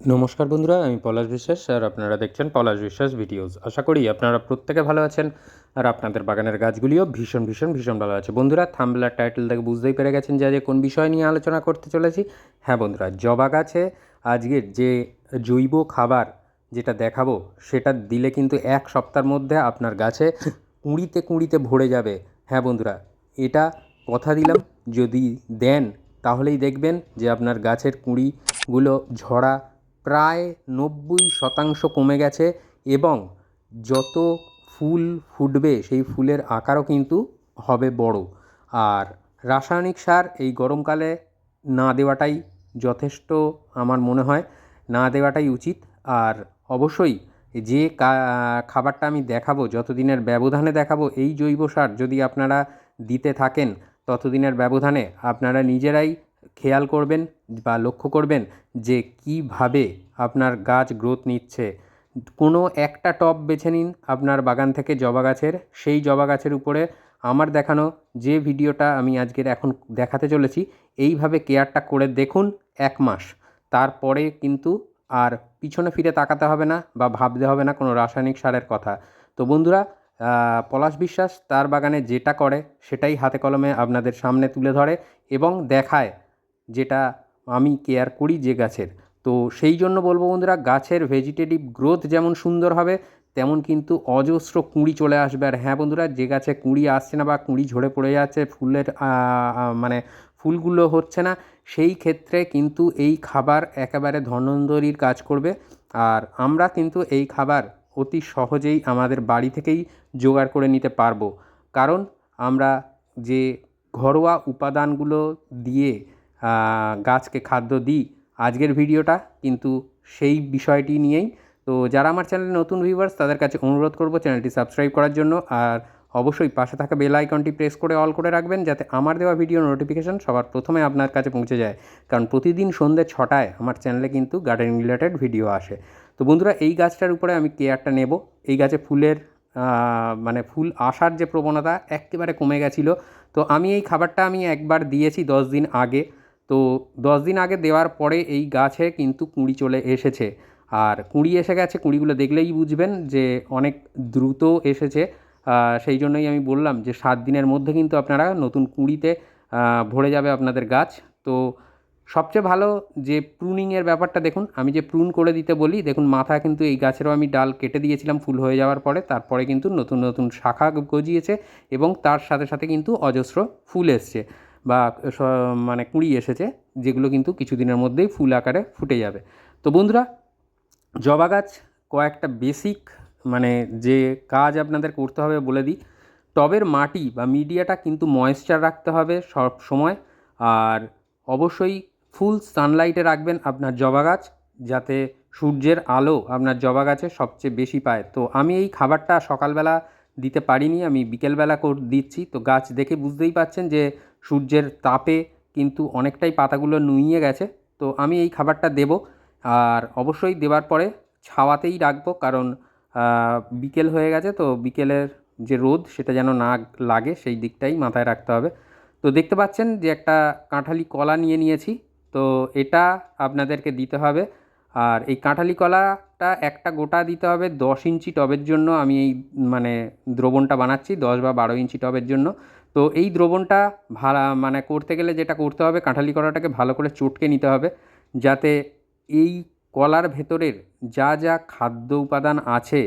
নমস্কার বন্ধুরা, আমি পলাশ বিশ্বাস আর আপনারা দেখছেন পলাশ বিশ্বাস ভিডিওস। আশা করি আপনারা প্রত্যেকে ভালো আছেন আর আপনাদের বাগানের গাছগুলিও ভীষণ ভীষণ ভীষণ ভালো আছে। বন্ধুরা থাম্বলার টাইটেল থেকে বুঝতেই পেরে গেছেন যে আজকে কোন বিষয় নিয়ে আলোচনা করতে চলেছি। হ্যাঁ বন্ধুরা, জবা গাছে আজকের যে জৈব খাবার যেটা দেখাবো, সেটা দিলে কিন্তু এক সপ্তাহের মধ্যে আপনার গাছে কুঁড়িতে কুঁড়িতে ভরে যাবে। হ্যাঁ বন্ধুরা, এটা কথা দিলাম, যদি দেন তাহলেই দেখবেন যে আপনার গাছের কুঁড়িগুলো ঝরা প্রায় নব্বই শতাংশ কমে গেছে এবং যত ফুল ফুটবে সেই ফুলের আকারও কিন্তু হবে বড়। আর রাসায়নিক সার এই গরমকালে না দেওয়াটাই যথেষ্ট আমার মনে হয়, না দেওয়াটাই উচিত। আর অবশ্যই যে খাবারটা আমি দেখাবো, যতদিনের ব্যবধানে দেখাবো এই জৈব সার যদি আপনারা দিতে থাকেন, ততদিনের ব্যবধানে আপনারা নিজেরাই খেয়াল করবেন বা লক্ষ্য করবেন যে কীভাবে আপনার গাছ গ্রোথ নিচ্ছে। কোনো একটা টব বেছে নিন আপনার বাগান থেকে জবা গাছের। সেই জবা গাছের উপরে আমার দেখানো যে ভিডিওটা আমি আজকের এখন দেখাতে চলেছি, এইভাবে কেয়ারটা করে দেখুন এক মাস। তারপরে কিন্তু আর পিছনে ফিরে তাকাতে হবে না বা ভাবতে হবে না কোনো রাসায়নিক সারের কথা। তো বন্ধুরা পলাশ বিশ্বাস তার বাগানে যেটা করে সেটাই হাতে কলমে আপনাদের সামনে তুলে ধরে এবং দেখায় যেটা আমি কেয়ার করি যে গাছের। তো সেই জন্য বলব বন্ধুরা, গাছের ভেজিটেটিভ গ্রোথ যেমন সুন্দর হবে, তেমন কিন্তু অজস্র কুঁড়ি চলে আসবে। আর হ্যাঁ বন্ধুরা, যে গাছে কুঁড়ি আসছে না বা কুঁড়ি ঝরে পড়ে যাচ্ছে, ফুলের মানে ফুলগুলো হচ্ছে না, সেই ক্ষেত্রে কিন্তু এই খাবার একেবারে ধন্বন্তরীর কাজ করবে। আর আমরা কিন্তু এই খাবার অতি সহজেই আমাদের বাড়ি থেকেই জোগাড় করে নিতে পারব। কারণ আমরা যে ঘরোয়া উপাদানগুলো দিয়ে গাছকে খাদ্য দিই আজকের ভিডিওটা, কিন্তু সেই বিষয়টি নিয়েই। তো যারা আমার চ্যানেলে নতুন ভিউয়ার্স তাদের কাছে অনুরোধ করব চ্যানেলটি সাবস্ক্রাইব করার জন্য। আর অবশ্যই পাশে থাকা বেল আইকনটি প্রেস করে অল করে রাখবেন, যাতে আমার দেওয়া ভিডিও নোটিফিকেশন সবার প্রথমে আপনার কাছে পৌঁছে যায়। কারণ প্রতিদিন সন্ধ্যে ছটায় আমার চ্যানেলে কিন্তু গার্ডেনিং রিলেটেড ভিডিও আসে। তো বন্ধুরা, এই গাছটার উপরে আমি কেয়ারটা নেব। এই গাছে ফুলের মানে ফুল আসার যে প্রবণতা একেবারে কমে গেছিল। তো আমি এই খাবারটা আমি একবার দিয়েছি দশ দিন আগে। তো দশ দিন আগে দেওয়ার পরে এই গাছে কিন্তু কুঁড়ি চলে এসেছে। আর কুঁড়ি এসে গেছে, কুঁড়িগুলো দেখলেই বুঝবেন যে অনেক দ্রুত এসেছে। সেই জন্যই আমি বললাম যে সাত দিনের মধ্যে কিন্তু আপনারা নতুন কুঁড়িতে ভরে যাবে আপনাদের গাছ। তো সবচেয়ে ভালো যে প্রুনিংয়ের ব্যাপারটা দেখুন, আমি যে প্রুন করে দিতে বলি, দেখুন মাথা কিন্তু এই গাছেরও আমি ডাল কেটে দিয়েছিলাম, ফুল হয়ে যাওয়ার পরে। তারপরে কিন্তু নতুন নতুন শাখা গজিয়েছে এবং তার সাথে সাথে কিন্তু অজস্র ফুল এসছে। বা মানে কুঁড়ি এসেছে, যেগুলো কিন্তু কিছুদিনের মধ্যেই ফুল আকারে ফুটে যাবে। তো বন্ধুরা, জবা গাছ কয়েকটা বেসিক মানে যে কাজ আপনাদের করতে হবে বলে দিই। টবের মাটি বা মিডিয়াটা কিন্তু ময়েশ্চার রাখতে হবে সব সময়। আর অবশ্যই ফুল সানলাইটে রাখবেন আপনার জবা গাছ, যাতে সূর্যের আলো আপনার জবা গাছে সবচেয়ে বেশি পায়। তো আমি এই খাবারটা সকালবেলা দিতে পারিনি, আমি বিকেলবেলা কর, দিচ্ছি। তো গাছ দেখে বুঝতেই পাচ্ছেন যে সূর্যের তাপে কিন্তু অনেকটাই পাতাগুলো নুইয়ে গেছে। তো আমি এই খাবারটা দেব। আর অবশ্যই দেওয়ার পরে ছাওয়াতেই রাখব কারণ বিকেল হয়ে গেছে তো বিকেলের যে রোদ সেটা যেন না লাগে সেই দিকটাই মাথায় রাখতে হবে। তো দেখতে পাচ্ছেন যে একটা কাঁঠালি কলা নিয়ে নিয়েছি। তো এটা আপনাদেরকে দিতে হবে। আর এই কাঁঠালি কলাটা একটা গোটা দিতে হবে দশ ইঞ্চি টবের জন্য। আমি এই মানে দ্রবণটা বানাচ্ছি দশ বা বারো ইঞ্চি টবের জন্য। তো এই দ্রবণটা ভাড়া মানে করতে গেলে যেটা করতে হবে, কাঁঠালি কলাটাকে ভালো করে চটকে নিতে হবে, যাতে এই কলার ভেতরের যা যা খাদ্য উপাদান আছে,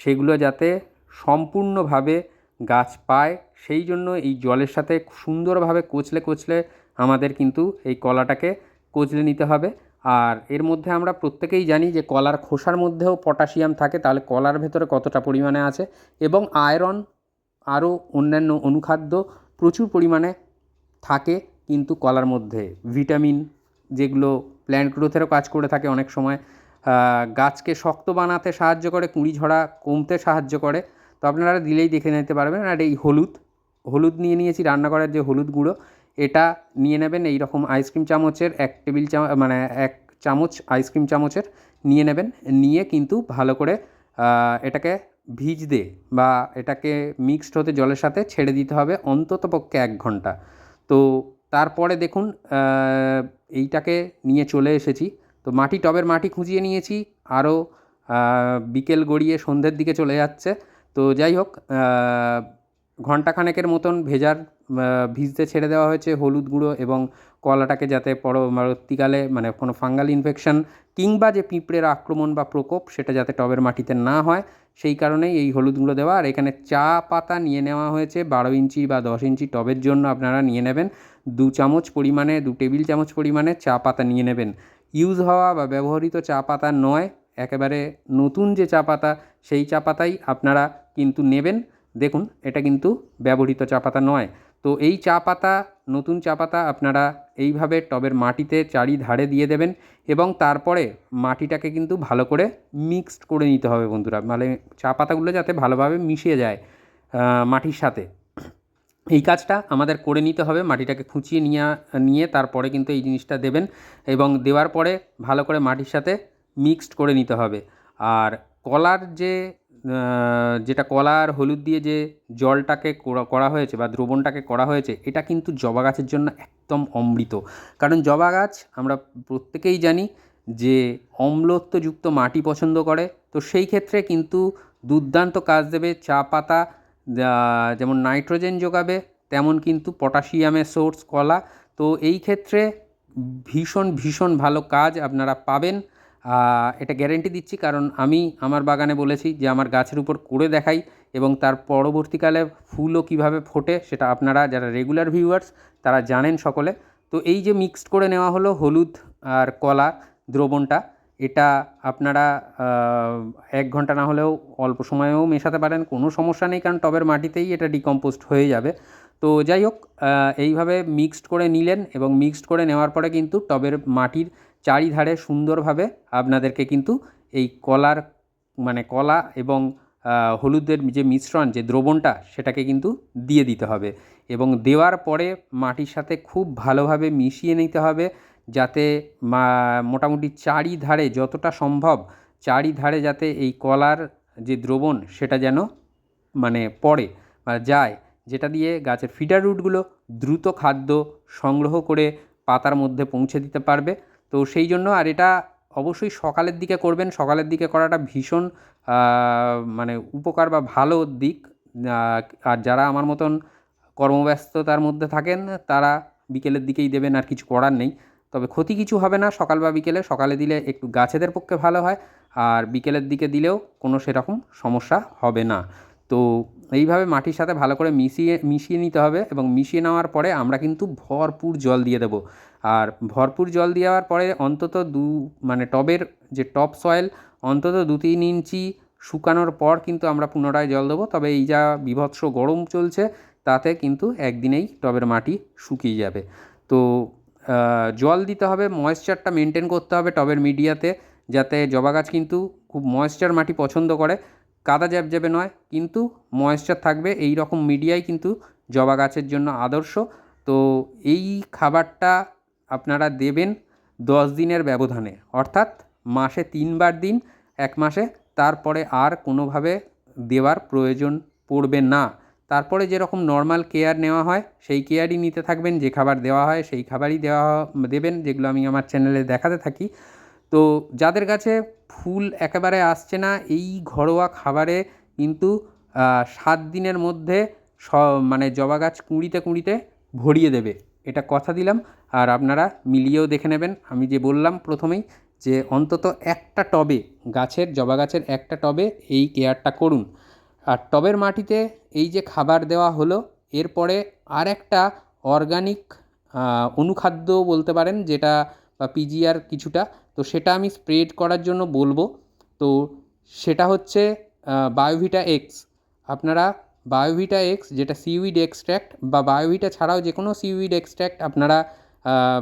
সেগুলো যাতে সম্পূর্ণভাবে গাছ পায়। সেই জন্য এই জলের সাথে সুন্দরভাবে কচলে কচলে আমাদের কিন্তু এই কলাটাকে কচলে নিতে হবে। আর এর মধ্যে আমরা প্রত্যেকেই জানি যে কলার খোসার মধ্যেও পটাশিয়াম থাকে, তাহলে কলার ভেতরে কতটা পরিমাণে আছে, এবং আয়রন আরও অন্যান্য অনুখাদ্য প্রচুর পরিমাণে থাকে কিন্তু কলার মধ্যে। ভিটামিন যেগুলো প্ল্যান্ট গ্রোথেরও কাজ করে থাকে অনেক সময়। গাছকে শক্ত বানাতে সাহায্য করে, কুঁড়ি ঝরা কমতে সাহায্য করে। তো আপনারা দিলেই দেখে নিতে পারবেন। আর এই হলুদ হলুদ নিয়ে নিয়েছি রান্না করার যে হলুদ গুঁড়ো, এটা নিয়ে নেবেন এই রকম আইসক্রিম চামচের, এক টেবিল চামচ মানে এক চামচ আইসক্রিম চামচের নিয়ে নেবেন। নিয়ে কিন্তু ভালো করে এটাকে ভিজতে বা এটাকে মিক্সড হতে জলের সাথে ছেড়ে দিতে হবে অন্তত পক্ষে এক ঘণ্টা। তো তারপরে দেখুন এইটাকে নিয়ে চলে এসেছি। তো মাটি, টবের মাটি খুঁজিয়ে নিয়েছি। আরও বিকেল গড়িয়ে সন্ধ্যের দিকে চলে যাচ্ছে। তো যাই হোক ঘণ্টাখানেকের মতন ভেজার ভিজতে ছেড়ে দেওয়া হয়েছে হলুদ গুঁড়ো এবং কলাটাকে যাতে পরবর্তীকালে মানে কোনো ফাঙ্গাল ইনফেকশন কিংবা যে পিঁপড়ের আক্রমণ বা প্রকোপ সেটা যাতে টবের মাটিতে না হয়, সেই কারণেই এই হলুদ গুঁড়ো দেওয়া। আর এখানে চা পাতা নিয়ে নেওয়া হয়েছে, বারো ইঞ্চি বা দশ ইঞ্চি টবের জন্য আপনারা নিয়ে নেবেন। দু চামচ পরিমাণে, দু টেবিল চামচ পরিমাণে চা পাতা নিয়ে নেবেন। ইউজ হওয়া বা ব্যবহৃত চা পাতা নয়, একেবারে নতুন যে চা পাতা, সেই চা পাতাই আপনারা কিন্তু নেবেন। দেখুন, এটা কিন্তু ব্যবহৃত চা পাতা নয়। তো এই চা পাতা, নতুন চা পাতা আপনারা এইভাবে টবের মাটিতে চারিধারে দিয়ে দেবেন এবং তারপরে মাটিটাকে কিন্তু ভালো করে মিক্সড করে নিতে হবে বন্ধুরা। মানে চা পাতাগুলো যাতে ভালোভাবে মিশে যায় মাটির সাথে। এই কাজটা আমাদের করে নিতে হবে, মাটিটাকে খুঁচিয়ে নিয়ে নিয়ে তারপরে কিন্তু এই জিনিসটা দেবেন এবং দেওয়ার পরে ভালো করে মাটির সাথে মিক্সড করে নিতে হবে। আর কলার যে যেটা কলা আর হলুদ দিয়ে যে জলটাকে করা- হয়েছে বা দ্রবণটাকে করা হয়েছে, এটা কিন্তু জবা গাছের জন্য একদম অমৃত। কারণ জবা গাছ আমরা প্রত্যেকেই জানি যে অম্লত্বযুক্ত মাটি পছন্দ করে, তো সেই ক্ষেত্রে কিন্তু দুর্দান্ত কাজ দেবে চা পাতা যেমন নাইট্রোজেন যোগাবে, তেমন কিন্তু পটাশিয়ামের সোর্স কলা। তো এই ক্ষেত্রে ভীষণ ভীষণ ভালো কাজ আপনারা পাবেন। এটা গ্যারেন্টি দিচ্ছি কারণ আমি আমার বাগানে বলেছি যে আমার গাছের উপর করে দেখাই এবং তার পরবর্তীকালে ফুলও কীভাবে ফোটে সেটা আপনারা যারা রেগুলার ভিউয়ার্স তারা জানেন সকলে। তো এই যে মিক্সড করে নেওয়া হলো হলুদ আর কলা দ্রবণটা, এটা আপনারা এক ঘণ্টা না হলেও অল্প সময়েও মেশাতে পারেন, কোনো সমস্যা নেই কারণ টবের মাটিতেই এটা ডিকম্পোস্ট হয়ে যাবে। তো যাই হোক এইভাবে মিক্সড করে নিলেন এবং মিক্সড করে নেওয়ার পরে কিন্তু টবের মাটির চারিধারে সুন্দরভাবে আপনাদেরকে কিন্তু এই কলার মানে কলা এবং হলুদের যে মিশ্রণ, যে দ্রবণটা, সেটাকে কিন্তু দিয়ে দিতে হবে এবং দেওয়ার পরে মাটির সাথে খুব ভালোভাবে মিশিয়ে নিতে হবে যাতে মোটামুটি চারিধারে যতটা সম্ভব, চারিধারে যাতে এই কলার যে দ্রবণ, সেটা যেন মানে পড়ে বা যায়। যেটা দিয়ে গাছের ফিডার রুটগুলো দ্রুত খাদ্য সংগ্রহ করে পাতার মধ্যে পৌঁছে দিতে পারবে। তো সেই জন্য আর এটা অবশ্যই সকালের দিকে করবেন। সকালের দিকে করাটা ভীষণ মানে উপকার বা ভালো দিক। আর যারা আমার মতন কর্মব্যস্ততার মধ্যে থাকেন, তারা বিকেলের দিকেই দেবেন আর কিছু করার নেই। তবে ক্ষতি কিছু হবে না সকাল বা বিকেলে। সকালে দিলে একটু গাছেদের পক্ষে ভালো হয়। আর বিকেলের দিকে দিলেও কোনো সেরকম সমস্যা হবে না। তো এইভাবে মাটির সাথে ভালো করে মিশিয়ে মিশিয়ে নিতে হবে এবং মিশিয়ে নেওয়ার পরে আমরা কিন্তু ভরপুর জল দিয়ে দেবো। আর ভরপুর জল দেওয়ার পরে অন্তত দু মানে টবের যে টপ সয়েল, অন্তত দু তিন ইঞ্চি শুকানোর পর কিন্তু আমরা পুনরায় জল দেবো। তবে এই যা বিভৎস গরম চলছে, তাতে কিন্তু একদিনেই টবের মাটি শুকিয়ে যাবে। তো জল দিতে হবে ময়েশ্চারটা মেনটেন করতে হবে টবের মিডিয়াতে, যাতে জবা গাছ কিন্তু খুব ময়েশ্চার মাটি পছন্দ করে। কাদা জ্যাবজ্যাবে নয়, কিন্তু ময়েশ্চার থাকবে। এই রকম মিডিয়াই কিন্তু জবা গাছের জন্য আদর্শ। তো, এই খাবারটা আপনারা দেবেন দশ দিনের ব্যবধানে। অর্থাৎ মাসে তিনবার দিন, এক মাসে। তারপরে আর কোনোভাবে দেওয়ার প্রয়োজন পড়বে না। তারপরে যেরকম নর্মাল কেয়ার নেওয়া হয়, সেই কেয়ারই নিতে থাকবেন। যে খাবার দেওয়া হয়, সেই খাবারই দেওয়া দেবেন, যেগুলো আমি আমার চ্যানেলে দেখাতে থাকি। তো যাদের কাছে ফুল একেবারে আসছে না, এই ঘরোয়া খাবারে কিন্তু সাত দিনের মধ্যে স মানে জবা গাছ কুঁড়িতে কুঁড়িতে ভরিয়ে দেবে। এটা কথা দিলাম। আর আপনারা মিলিয়েও দেখে নেবেন। আমি যে বললাম প্রথমেই যে অন্তত একটা টবে, গাছের, জবা গাছের একটা টবে এই কেয়ারটা করুন। আর টবের মাটিতে এই যে খাবার দেওয়া হলো, এরপরে আর একটা অর্গানিক অনুখাদ্য বলতে পারেন যেটা, বা পিজিআর কিছুটা, তো সেটা আমি স্প্রেড করার জন্য বলব। তো সেটা হচ্ছে বায়োভিটা এক্স। আপনারা বায়োভিটা এক্স, যেটা সিউইড এক্সট্র্যাক্ট, বা বায়োভিটা ছাড়াও যে কোনো সিউইড এক্সট্র্যাক্ট আপনারা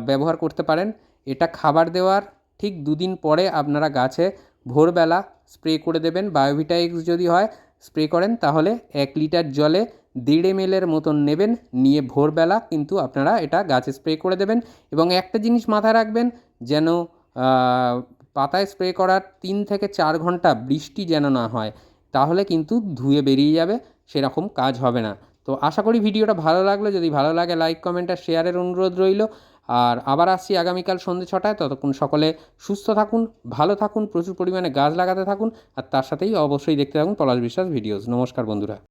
ব্যবহার করতে পারেন। এটা খাবার দেওয়ার ঠিক দুদিন পরে আপনারা গাছে ভোরবেলা স্প্রে করে দেবেন। বায়োভিটা এক্স যদি হয়, স্প্রে করেন, তাহলে এক লিটার জলে দেড় এম মতন নেবেন। নিয়ে ভোরবেলা কিন্তু আপনারা এটা গাছে স্প্রে করে দেবেন। এবং একটা জিনিস মাথায় রাখবেন, যেন পাতায় স্প্রে করার তিন থেকে চার ঘণ্টা বৃষ্টি যেন না হয়, তাহলে কিন্তু ধুয়ে বেরিয়ে যাবে, সেরকম কাজ হবে না। তো আশা করি ভিডিওটা ভালো লাগল। যদি ভালো লাগে, লাইক, কমেন্ট আর শেয়ারের অনুরোধ রইল। আর আবার আসছি আগামীকাল সন্ধ্যে ছটায়। ততক্ষণ সকলে সুস্থ থাকুন, ভালো থাকুন, প্রচুর পরিমাণে গাছ লাগাতে থাকুন, আর তার সাথেই অবশ্যই দেখতে থাকুন পলাশ বিশ্বাস ভিডিওস। নমস্কার বন্ধুরা।